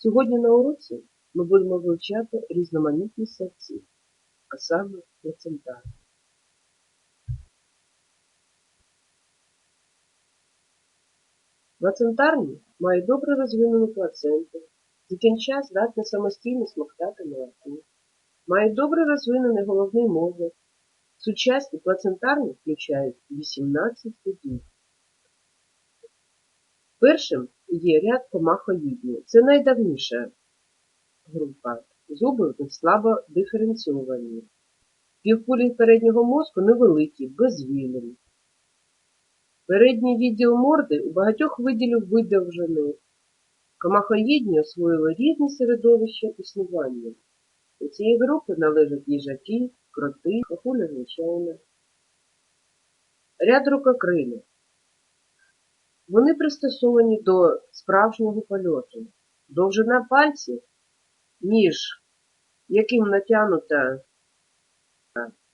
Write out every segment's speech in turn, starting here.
Сьогодні на уроці ми будемо вивчати різноманітні савці, а саме плацентарні. Плацентарні мають добре розвинену плаценту, дитинча здатне самостійно смоктати молоко, мають добре розвинений головний мозок. Сучасні плацентарні включають 18 видів. Першим є ряд комахоїдні. Це найдавніша група. Зуби в слабо диференційовані. Півкулі переднього мозку невеликі, безвілені. Передній відділ морди у багатьох виділів видовжений. Комахоїдні освоїли різні середовища існування. До цієї групи належать їжаки, кроти, хохуля звичайна. Ряд рукокрилів. Вони пристосовані до справжнього польоту. Довжина пальців, між яким натягнута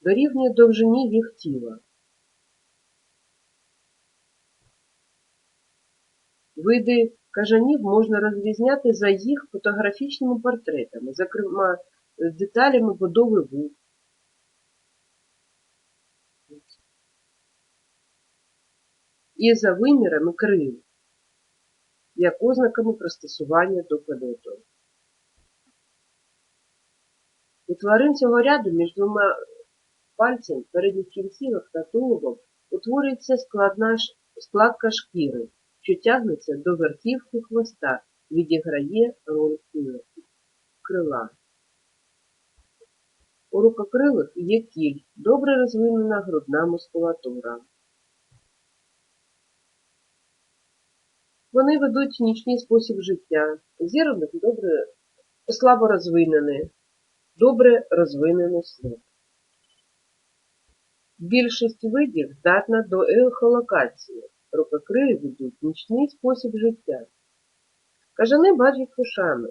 дорівнює довжині їх тіла. Види кажанів можна розрізняти за їх фотографічними портретами, зокрема з деталями будови вух. І за вимірами крил, як ознаками пристосування до польоту. У тварин цього ряду між двома пальцями передніх кінцівок та тулубом утворюється складна складка шкіри, що тягнеться до верхівки хвоста, відіграє роль крила. У рукокрилих є кіль, добре розвинена грудна мускулатура. Вони ведуть нічний спосіб життя. Зір у них добре, слабо розвинений, добре розвинений слух. Більшість видів здатна до ехолокації. Рукокрилі ведуть нічний спосіб життя. Кажани бачать вушами,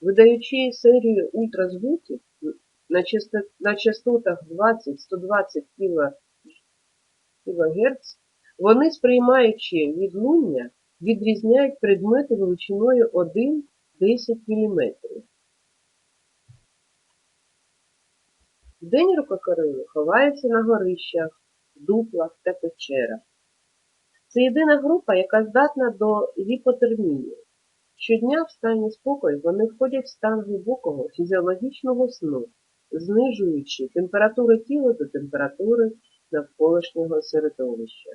видаючи серію ультразвуків на частотах 20-120 кГц, вони, сприймаючи відлуння, відрізняють предмети величиною 1-10 мм. Вдень рукокрили ховаються на горищах, дуплах та печерах. Це єдина група, яка здатна до гіпотермії. Щодня в стані спокою вони входять в стан глибокого фізіологічного сну, знижуючи температуру тіла до температури навколишнього середовища.